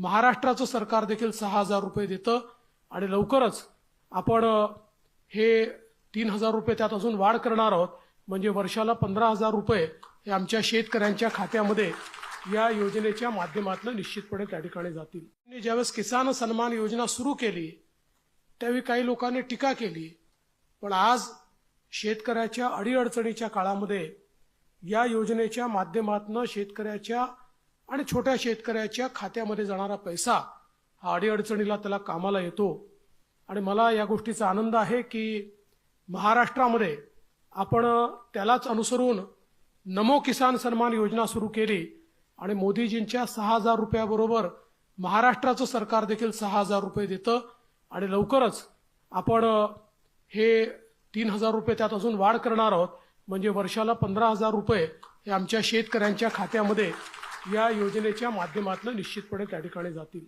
महाराष्ट्राचं सरकार देखील सहा हजार रुपये देतं आणि लवकरच आपण हे तीन हजार रुपये त्यात अजून वाढ करणार आहोत. म्हणजे वर्षाला पंधरा हजार रुपये हे आमच्या शेतकऱ्यांच्या खात्यामध्ये या योजनेच्या माध्यमातून निश्चितपणे त्या ठिकाणी जातील. ज्यावेळेस किसान सन्मान योजना सुरू केली त्यावेळी काही लोकांनी टीका केली. पण आज शेतकऱ्याच्या अडीअडचणीच्या काळामध्ये या योजनेच्या माध्यमातून शेतकऱ्याच्या आणि छोट्या शेतकऱ्याच्या खात्यामध्ये जाणारा पैसा हा अडीअडचणीला त्याला कामाला येतो. आणि मला या गोष्टीचा आनंद आहे की महाराष्ट्रामध्ये आपण त्यालाच अनुसरून नमो किसान सन्मान योजना सुरू केली आणि मोदीजींच्या सहा हजार रुपयाबरोबर महाराष्ट्राचं सरकार देखील सहा हजार रुपये देतं आणि लवकरच आपण हे तीन हजार रुपये त्यात अजून वाढ करणार आहोत. म्हणजे वर्षाला पंधरा हजार रुपये हे आमच्या शेतकऱ्यांच्या खात्यामध्ये या योजनेच्या माध्यमातून निश्चितपणे त्या ठिकाणी जातील.